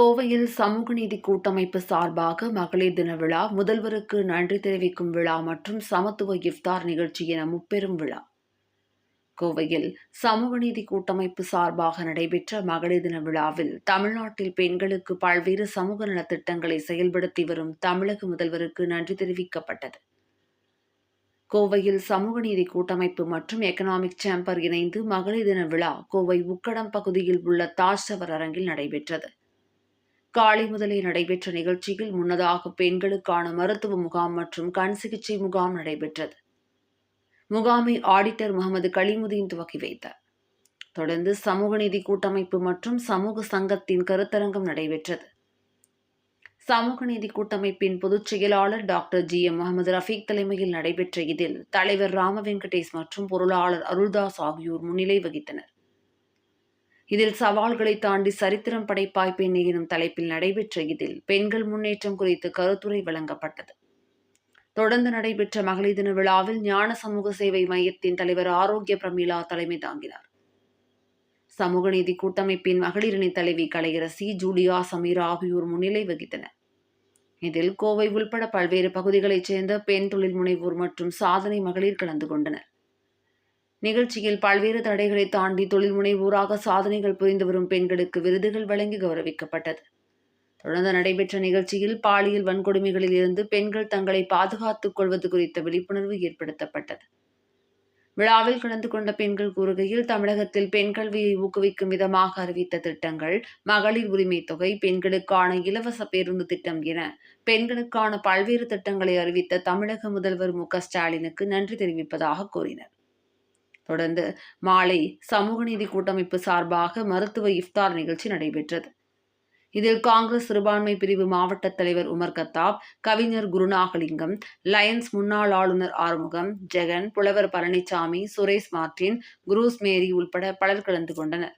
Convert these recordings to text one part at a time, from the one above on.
கோவையில் சமூக நீதி கூட்டமைப்பு சார்பாக மகளிர் தின விழா முதல்வருக்கு நன்றி தெரிவிக்கும் விழா மற்றும் சமத்துவ இஃப்தார் நிகழ்ச்சி என முப்பெரும் விழா. கோவையில் சமூக நீதி கூட்டமைப்பு சார்பாக நடைபெற்ற மகளிர் தின விழாவில் தமிழ்நாட்டில் பெண்களுக்கு பல்வேறு சமூக நலத்திட்டங்களை செயல்படுத்தி வரும் தமிழக முதல்வருக்கு நன்றி தெரிவிக்கப்பட்டது. கோவையில் சமூக நீதி கூட்டமைப்பு மற்றும் எக்கனாமிக் சேம்பர் இணைந்து மகளிர் தின விழா கோவை உக்கடம் பகுதியில் உள்ள தாஜ் அரங்கில் நடைபெற்றது. காலை முதலே நடைபெற்ற நிகழ்ச்சியில் முன்னதாக பெண்களுக்கான மருத்துவ முகாம் மற்றும் கண் சிகிச்சை முகாம் நடைபெற்றது. முகாமை ஆடிட்டர் முகமது கலிமுதீன் துவக்கி வைத்தார். தொடர்ந்து சமூக நீதி கூட்டமைப்பு மற்றும் சமூக சங்கத்தின் கருத்தரங்கம் நடைபெற்றது. சமூக நீதி கூட்டமைப்பின் பொதுச் செயலாளர் doctor G M Muhammad Rafiq தலைமையில் நடைபெற்ற இதில் தலைவர் ராம வெங்கடேஷ் மற்றும் பொருளாளர் அருள்தாஸ் ஆகியோர் முன்னிலை வகித்தனர். இதில் சவால்களை தாண்டி சரித்திரம் படைப்பாய் பெண் எனும் தலைப்பில் நடைபெற்ற இதில் பெண்கள் முன்னேற்றம் குறித்து கருத்துரை வழங்கப்பட்டது. தொடர்ந்து நடைபெற்ற மகளிர் தின விழாவில் ஞான சமூக சேவை மையத்தின் தலைவர் ஆரோக்கிய பிரமிளா தலைமை தாங்கினார். சமூக நீதி கூட்டமைப்பின் மகளிரணி தலைவி கலையரசி ஜூலியா சமீரா ஆகியோர் முன்னிலை வகித்தனர். இதில் கோவை உள்பட பல்வேறு பகுதிகளைச் சேர்ந்த பெண் தொழில் முனைவோர் மற்றும் சாதனை மகளிர் கலந்து கொண்டனர். நிகழ்ச்சியில் பல்வேறு தடைகளை தாண்டி தொழில் முனைவோராக சாதனைகள் புரிந்து வரும் பெண்களுக்கு விருதுகள் வழங்கி கௌரவிக்கப்பட்டது. தொடர்ந்து நடைபெற்ற நிகழ்ச்சியில் பாலியல் வன்கொடுமைகளில் இருந்து பெண்கள் தங்களை பாதுகாத்துக் கொள்வது குறித்த விழிப்புணர்வு ஏற்படுத்தப்பட்டது. விழாவில் கலந்து கொண்ட பெண்கள் கூறுகையில் தமிழகத்தில் பெண் கல்வியை ஊக்குவிக்கும் விதமாக அறிவித்த திட்டங்கள் மகளிர் உரிமை தொகை பெண்களுக்கான இலவச பேருந்து திட்டம் என பெண்களுக்கான பல்வேறு திட்டங்களை அறிவித்த தமிழக முதல்வர் மு க ஸ்டாலினுக்கு நன்றி தெரிவிப்பதாக கூறினர். தொடர்ந்து மாலை சமூக நீதி கூட்டமைப்பு சார்பாக மருத்துவ இஃப்தார் நிகழ்ச்சி நடைபெற்றது. இதில் காங்கிரஸ் சிறுபான்மை பிரிவு மாவட்ட தலைவர் உமர் கத்தாப் கவிஞர் குருநாகலிங்கம் லயன்ஸ் முன்னாள் ஆளுநர் ஆறுமுகம் ஜெகன் புலவர் Palanisamy Suresh Martin Cruz Mary உள்பட பலர் கலந்து கொண்டனர்.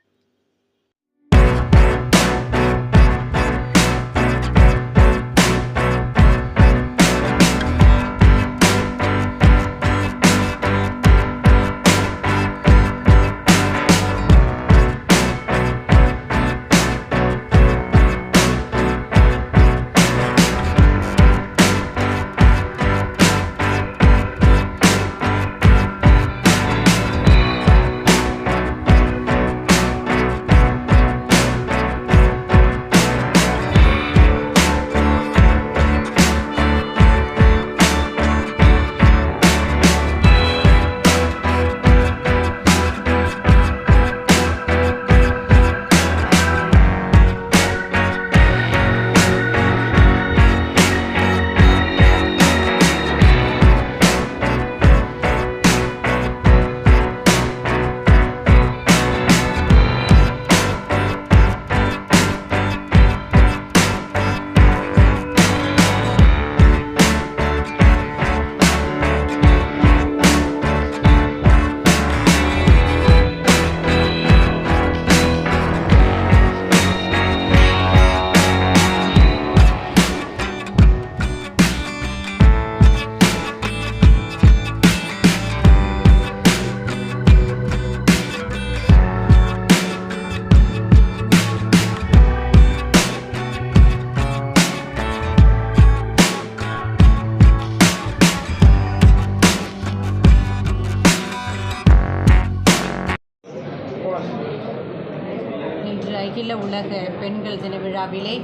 இன்று அகில உலக பெண்கள் தின விழாவிலே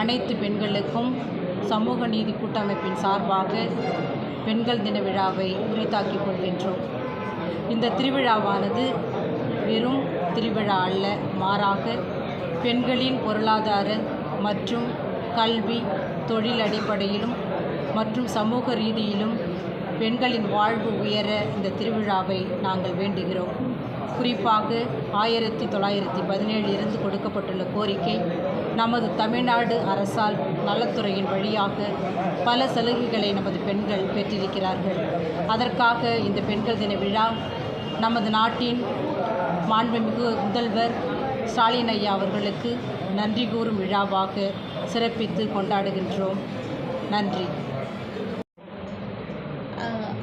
அனைத்து பெண்களுக்கும் சமூக நீதி கூட்டமைப்பின் சார்பாக பெண்கள் தின விழாவை உரித்தாக்கிக் கொள்கின்றோம். இந்த திருவிழாவானது வெறும் திருவிழா அல்ல மாறாக பெண்களின் பொருளாதார மற்றும் கல்வி தொழில் அடிப்படையிலும் மற்றும் சமூக ரீதியிலும் பெண்களின் வாழ்வு உயர இந்த திருவிழாவை நாங்கள் வேண்டுகிறோம். குறிப்பாக ஆயிரத்தி தொள்ளாயிரத்தி பதினேழில் இருந்து கொடுக்கப்பட்டுள்ள கோரிக்கை நமது தமிழ்நாடு அரசால் நலத்துறையின் வழியாக பல சலுகைகளை நமது பெண்கள் பெற்றிருக்கிறார்கள். அதற்காக இந்த பெண்கள் தின விழா நமது நாட்டின் மாண்புமிகு முதல்வர் ஸ்டாலின் ஐயா அவர்களுக்கு நன்றி கூறும் விழாவாக சிறப்பித்து கொண்டாடுகின்றோம். நன்றி.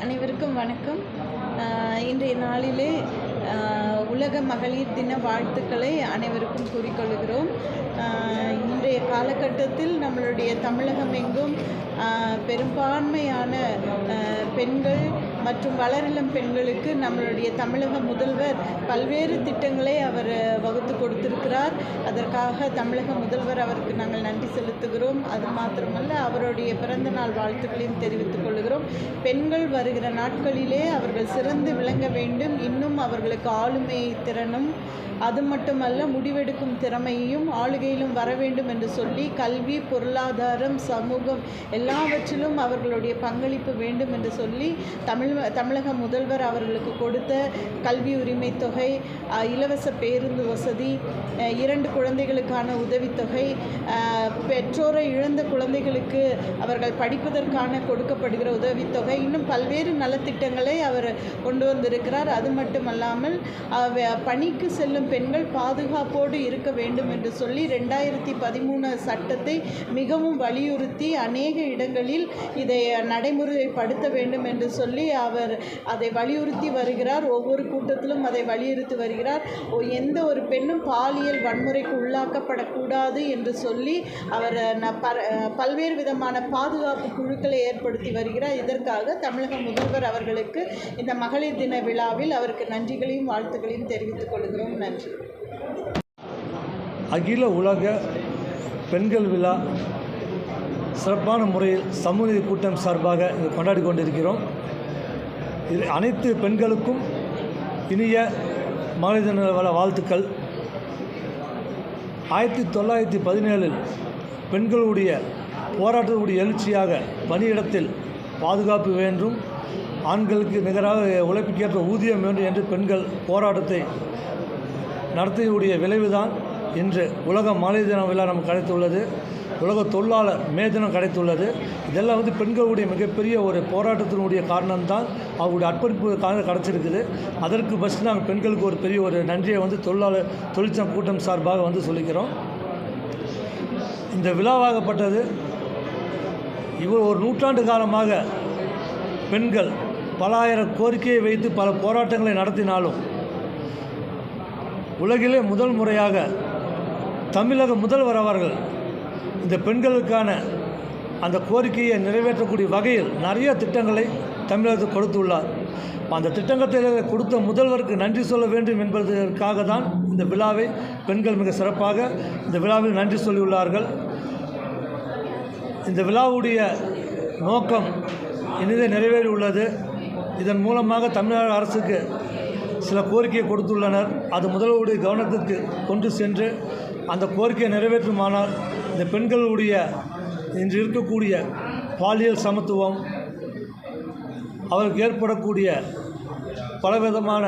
அனைவருக்கும் வணக்கம். இன்றைய நாளிலே உலக மகளிர் தின வாழ்த்துக்களை அனைவருக்கும் கூறிக்கொள்கிறோம். இன்றைய காலகட்டத்தில் நம்மளுடைய தமிழகம் எங்கும் பெரும்பான்மையான பெண்கள் மற்றும் வளரிளம் பெண்களுக்கு நம்மளுடைய தமிழக முதல்வர் பல்வேறு திட்டங்களை அவர் வகுத்து கொடுத்திருக்கிறார். அதற்காக தமிழக முதல்வர் அவருக்கு நாங்கள் நன்றி செலுத்துகிறோம். அது மாத்திரமல்ல அவருடைய பிறந்த நாள் வாழ்த்துக்களையும் தெரிவித்துக் கொள்கிறோம். பெண்கள் வருகிற நாட்களிலே அவர்கள் சிறந்து விளங்க வேண்டும். இன்னும் அவர்களுக்கு ஆளுமை திறனும் அது மட்டுமல்ல முடிவெடுக்கும் திறமையும் ஆளுகையிலும் வர வேண்டும் என்று சொல்லி கல்வி பொருளாதாரம் சமூகம் எல்லாவற்றிலும் அவர்களுடைய பங்களிப்பு வேண்டும் என்று சொல்லி தமிழ் தமிழக முதல்வர் அவர்களுக்கு கொடுத்த கல்வி உரிமை தொகை இலவச பேருந்து வசதி இரண்டு குழந்தைகளுக்கான உதவித்தொகை பெற்றோரை இழந்த குழந்தைகளுக்கு அவர்கள் படிப்பதற்கான கொடுக்கப்படுகிற உதவித்தொகை இன்னும் பல்வேறு நலத்திட்டங்களை அவர் கொண்டு வந்திருக்கிறார். அது மட்டுமல்லாமல் பணிக்கு செல்லும் பெண்கள் பாதுகாப்போடு இருக்க வேண்டும் என்று சொல்லி ரெண்டாயிரத்தி பதிமூணு சட்டத்தை மிகவும் வலியுறுத்தி அநேக இடங்களில் இதை நடைமுறைப்படுத்த வேண்டும் என்று சொல்லி அவர் அதை வலியுறுத்தி வருகிறார். ஒவ்வொரு கூட்டத்திலும் அதை வலியுறுத்தி வருகிறார். எந்த ஒரு பெண்ணும் பாலியல் வன்முறைக்கு உள்ளாக்கப்படக்கூடாது என்று சொல்லி அவர் பல்வேறு விதமான பாதுகாப்பு குழுக்களை ஏற்படுத்தி வருகிறார். இதற்காக தமிழக முதல்வர் அவர்களுக்கு இந்த மகளிர் தின விழாவில் அவருக்கு நன்றிகளையும் வாழ்த்துக்களையும் தெரிவித்துக் கொள்கிறோம். நன்றி. அகில உலக பெண்கள் விழா சிறப்பான முறையில் சமூக கூட்டம் சார்பாக கொண்டாடி கொண்டிருக்கிறோம். இது அனைத்து பெண்களுக்கும் இனிய மகளிர் வள வாழ்த்துக்கள். ஆயிரத்தி தொள்ளாயிரத்தி பதினேழில் பெண்களுடைய போராட்டத்துடைய எழுச்சியாக பணியிடத்தில் பாதுகாப்பு வேண்டும் ஆண்களுக்கு நிகராக உழைப்புக்கேற்ற ஊதியம் வேண்டும் என்று பெண்கள் போராட்டத்தை நடத்தியுடைய விளைவுதான் இன்று உலக மகளிர் தின விழா நமக்கு கிடைத்துள்ளது உலக தொழிலாளர் மே தினம் கிடைத்துள்ளது. இதெல்லாம் வந்து பெண்களுடைய மிகப்பெரிய ஒரு போராட்டத்தினுடைய காரணம்தான் அவங்களுடைய அர்ப்பணிப்பு காரணம் கிடச்சிருக்குது. அதற்கு ஃபஸ்ட்டு நாங்கள் பெண்களுக்கு ஒரு பெரிய ஒரு நன்றியை வந்து தொழிலாளர் தொழிற்சங்க கூட்டம் சார்பாக வந்து சொல்லிக்கிறோம். இந்த விழாவாகப்பட்டது இவர் ஒரு நூற்றாண்டு காலமாக பெண்கள் பல ஆயிரம் கோரிக்கையை வைத்து பல போராட்டங்களை நடத்தினாலும் உலகிலே முதல் முறையாக தமிழக முதல்வர் அவர்கள் இந்த பெண்களுக்கான அந்த கோரிக்கையை நிறைவேற்றக்கூடிய வகையில் நிறைய திட்டங்களை தமிழகத்துக்கு கொடுத்துள்ளார். அந்த திட்டங்கத்தில் கொடுத்த முதல்வருக்கு நன்றி சொல்ல வேண்டும் என்பதற்காக தான் இந்த விழாவை பெண்கள் மிக சிறப்பாக இந்த விழாவில் நன்றி சொல்லியுள்ளார்கள். இந்த விழாவுடைய நோக்கம் இனிதே நிறைவேறி உள்ளது இதன் மூலமாக தமிழ்நாடு அரசுக்கு சில கோரிக்கையை கொடுத்துள்ளனர். அது முதல்வருடைய கவனத்திற்கு கொண்டு சென்று அந்த கோரிக்கையை நிறைவேற்றுமானால் இந்த பெண்களுடைய இன்று இருக்கக்கூடிய பாலியல் சமத்துவம் அவருக்கு ஏற்படக்கூடிய பலவிதமான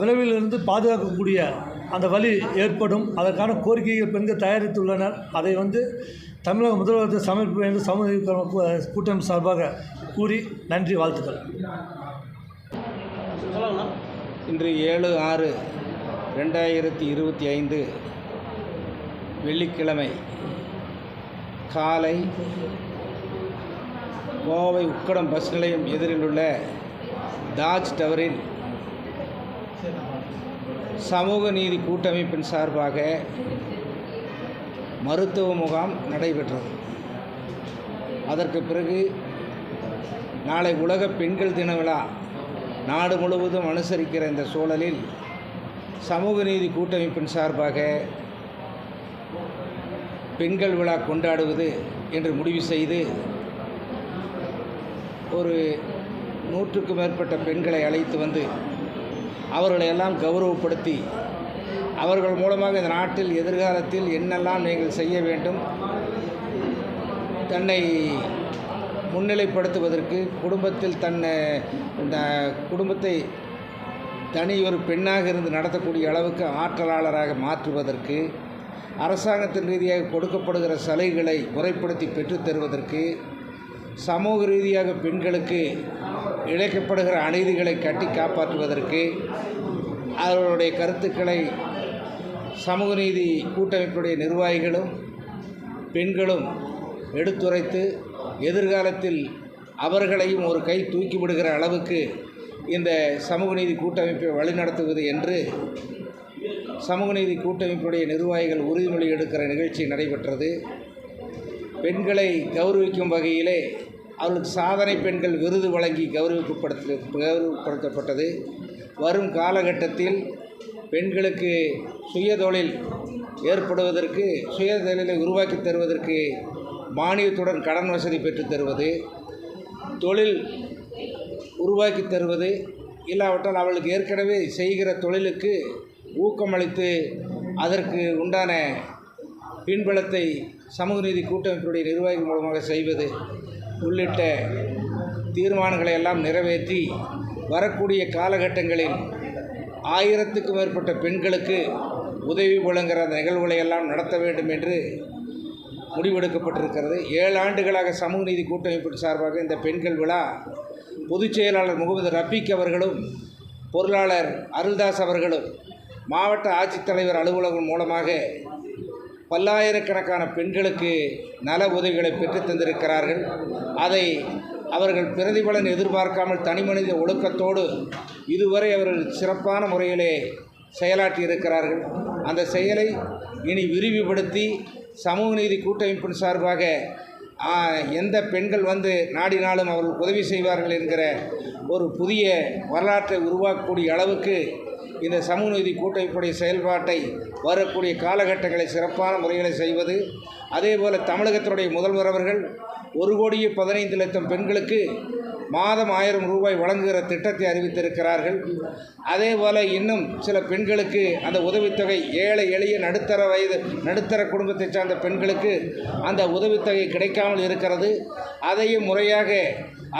விளைவிலிருந்து பாதுகாக்கக்கூடிய அந்த வழி ஏற்படும். அதற்கான கோரிக்கைகள் பெண்கள் தயாரித்துள்ளனர். அதை வந்து தமிழக முதல்வருக்கு சமர்ப்பு என்று சமூக கூட்டம் சார்பாக கூறி நன்றி வாழ்த்துக்கள். இன்று ஏழு ஆறு ரெண்டாயிரத்தி இருபத்தி ஐந்து வெள்ளிக்கிழமை காலை கோவை உக்கடம் பஸ் நிலையம் எதிரில் உள்ள தாஜ் டவரில் சமூக நீதி கூட்டமைப்பின் சார்பாக மருத்துவ முகாம் நடைபெற்றது. அதற்கு பிறகு நாளை உலக பெண்கள் தின விழா. நாடு முழுவதும் அனுசரிக்கிற இந்த சூழலில் சமூக நீதி கூட்டமைப்பின் சார்பாக பெண்கள் விழா கொண்டாடுவது என்று முடிவு செய்து ஒரு நூற்றுக்கும் மேற்பட்ட பெண்களை அழைத்து வந்து அவர்களை எல்லாம் கௌரவப்படுத்தி அவர்கள் மூலமாக இந்த நாட்டில் எதிர்காலத்தில் என்னெல்லாம் நீங்கள் செய்ய வேண்டும் தன்னை முன்னிலைப்படுத்துவதற்கு குடும்பத்தில் தன்னை இந்த குடும்பத்தை தனி ஒரு பெண்ணாக இருந்து நடத்தக்கூடிய அளவுக்கு ஆற்றலாளராக மாற்றுவதற்கு அரசாங்கத்தின் ரீதியாக கொடுக்கப்படுகிற சலுகைகளை முறைப்படுத்தி பெற்றுத்தருவதற்கு சமூக ரீதியாக பெண்களுக்கு இழைக்கப்படுகிற அநீதிகளை கட்டி காப்பாற்றுவதற்கு அவர்களுடைய கருத்துக்களை சமூக நீதி கூட்டமைப்புடைய நிர்வாகிகளும் பெண்களும் எடுத்துரைத்து எதிர்காலத்தில் அவர்களையும் ஒரு கை தூக்கிவிடுகிற அளவுக்கு இந்த சமூக நீதி கூட்டமைப்பை வழிநடத்துவது என்று சமூக நீதி கூட்டமைப்புடைய நிர்வாகிகள் உறுதிமொழி எடுக்கிற நிகழ்ச்சி நடைபெற்றது. பெண்களை கௌரவிக்கும் வகையிலே அவர்களுக்கு சாதனை பெண்கள் விருது வழங்கி கௌரவிக்கப்படுத்த கௌரவப்படுத்தப்பட்டது. வரும் காலகட்டத்தில் பெண்களுக்கு சுயதொழில் ஏற்படுவதற்கு சுயதொழிலை உருவாக்கி தருவதற்கு மானியத்துடன் கடன் வசதி பெற்றுத் தருவது. தொழில் உருவாக்கி தருவது இல்லாவிட்டால் அவளுக்கு ஏற்கனவே செய்கிற தொழிலுக்கு ஊக்கமளித்து அதற்கு உண்டான பின்பலத்தை சமூக நீதி கூட்டமைப்பினுடைய நிர்வாகிகள் மூலமாக செய்வது உள்ளிட்ட தீர்மானங்களை எல்லாம் நிறைவேற்றி வரக்கூடிய காலகட்டங்களில் ஆயிரத்துக்கும் மேற்பட்ட பெண்களுக்கு உதவி வழங்குகிற அந்த நிகழ்வுகளை எல்லாம் நடத்த வேண்டும் என்று முடிவெடுக்கப்பட்டிருக்கிறது. ஏழு ஆண்டுகளாக சமூக நீதி கூட்டமைப்பின் சார்பாக இந்த பெண்கள் விழா பொதுச் செயலாளர் முகமது ரஃபீக் அவர்களும் பொருளாளர் அருள்தாஸ் அவர்களும் மாவட்ட ஆட்சித்தலைவர் அலுவலகம் மூலமாக பல்லாயிரக்கணக்கான பெண்களுக்கு நல உதவிகளை பெற்றுத் தந்திருக்கிறார்கள். அதை அவர்கள் பிரதிபலன் எதிர்பார்க்காமல் தனிமனித ஒழுக்கத்தோடு இதுவரை அவர்கள் சிறப்பான முறையிலே செயலாற்றி இருக்கிறார்கள். அந்த செயலை இனி விரிவுபடுத்தி சமூக நீதி கூட்டமைப்பின் சார்பாக எந்த பெண்கள் வந்து நாடினாலும் அவர்கள் உதவி செய்வார்கள் என்கிற ஒரு புதிய வரலாற்றை உருவாக்கக்கூடிய அளவுக்கு இந்த சமூக நீதி கூட்டமைப்புடைய செயல்பாட்டை வரக்கூடிய காலகட்டங்களை சிறப்பான முறைகளை செய்வது அதேபோல் தமிழகத்தினுடைய முதல்வர் அவர்கள் ஒரு கோடியே பதினைந்து லட்சம் பெண்களுக்கு மாதம் ஆயிரம் ரூபாய் வழங்குகிற திட்டத்தை அறிவித்திருக்கிறார்கள். அதே போல் இன்னும் சில பெண்களுக்கு அந்த உதவித்தொகை ஏழை எளிய நடுத்தர வயது நடுத்தர குடும்பத்தை சார்ந்த பெண்களுக்கு அந்த உதவித்தொகை கிடைக்காமல் இருக்கிறது. அதையும் முறையாக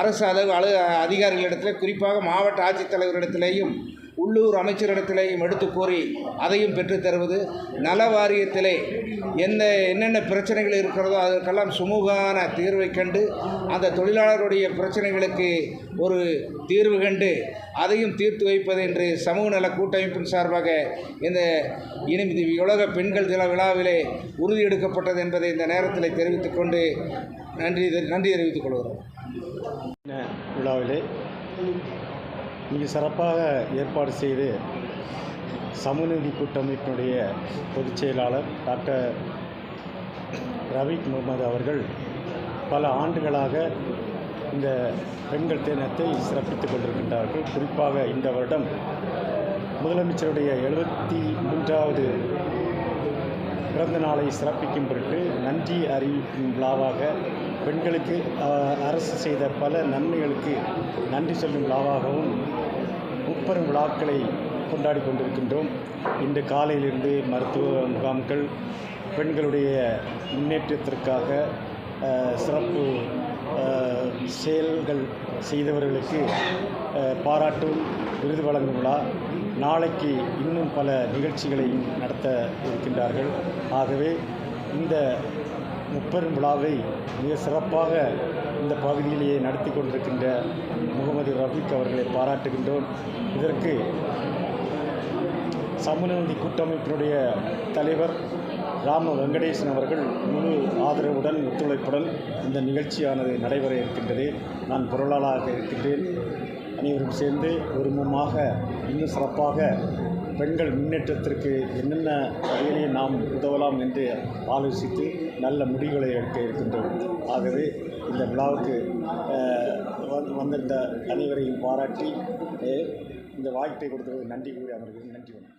அரசு அளவு அலு அதிகாரிகளிடத்தில் குறிப்பாக மாவட்ட ஆட்சித்தலைவரிடத்திலேயும் உள்ளூர் அமைச்சரிடத்திலையும் எடுத்து கூறி அதையும் பெற்றுத் தருவது நல வாரியத்திலே எந்த என்னென்ன பிரச்சனைகள் இருக்கிறதோ அதற்கெல்லாம் சுமூகமான தீர்வை கண்டு அந்த தொழிலாளருடைய பிரச்சனைகளுக்கு ஒரு தீர்வு கண்டு அதையும் தீர்த்து வைப்பது என்று சமூக நல கூட்டமைப்பின் சார்பாக இந்த இனி இது உலக பெண்கள் தின விழாவிலே உறுதி எடுக்கப்பட்டது என்பதை இந்த நேரத்தில் தெரிவித்துக்கொண்டு நன்றி நன்றி தெரிவித்துக் கொள்கிறோம். விழாவிலே மிக சிறப்பாக ஏற்பாடு செய்து சமூகநீதி கூட்டமைப்பினுடைய பொதுச் செயலாளர் டாக்டர் ரவிக் முகமது அவர்கள் பல ஆண்டுகளாக இந்த பெண்கள் தினத்தை சிறப்பித்துக் கொண்டிருக்கின்றார்கள். குறிப்பாக இந்த வருடம் முதலமைச்சருடைய எழுபத்தி மூன்றாவது பிறந்த நாளை சிறப்பிக்கும் பொருட்டு நன்றி அறிவிக்கும் விழாவாக பெண்களுக்கு அரசு செய்த பல நன்மைகளுக்கு நன்றி சொல்லும் விழாவாகவும் முப்பெரும் விழாக்களை கொண்டாடி கொண்டிருக்கின்றோம். இன்று காலையிலிருந்து மருத்துவ முகாம்கள் பெண்களுடைய முன்னேற்றத்திற்காக சிறப்பு செயல்கள் செய்தவர்களுக்கு பாராட்டும் விருது வழங்கும் விழா. நாளைக்கு இன்னும் பல நிகழ்ச்சிகளையும் நடத்த இருக்கின்றார்கள். ஆகவே இந்த முப்பெரும் விழாவை மிக சிறப்பாக இந்த பகுதியிலேயே நடத்தி கொண்டிருக்கின்ற முகமது ரஃபீக் அவர்களை பாராட்டுகின்றோம். இதற்கு சமூகநீதி கூட்டமைப்பினுடைய தலைவர் ராம வெங்கடேசன் அவர்கள் முழு ஆதரவுடன் ஒத்துழைப்புடன் இந்த நிகழ்ச்சியானது நடைபெற இருக்கின்றது. நான் பொருளாளராக இருக்கின்றேன். அனைவரும் சேர்ந்து ஒருமுகமாக இன்னும் சிறப்பாக பெண்கள் முன்னேற்றத்திற்கு என்னென்ன வகையிலே நாம் உதவலாம் என்று ஆலோசித்து நல்ல முடிவுகளை எடுக்க இருக்கின்றோம். ஆகவே இந்த விழாவுக்கு வந்து- வந்திருந்த அனைவரையும் பாராட்டி இந்த வாய்ப்பை கொடுத்தது நன்றி கூறி அவர்களுக்கு நன்றி வணக்கம்.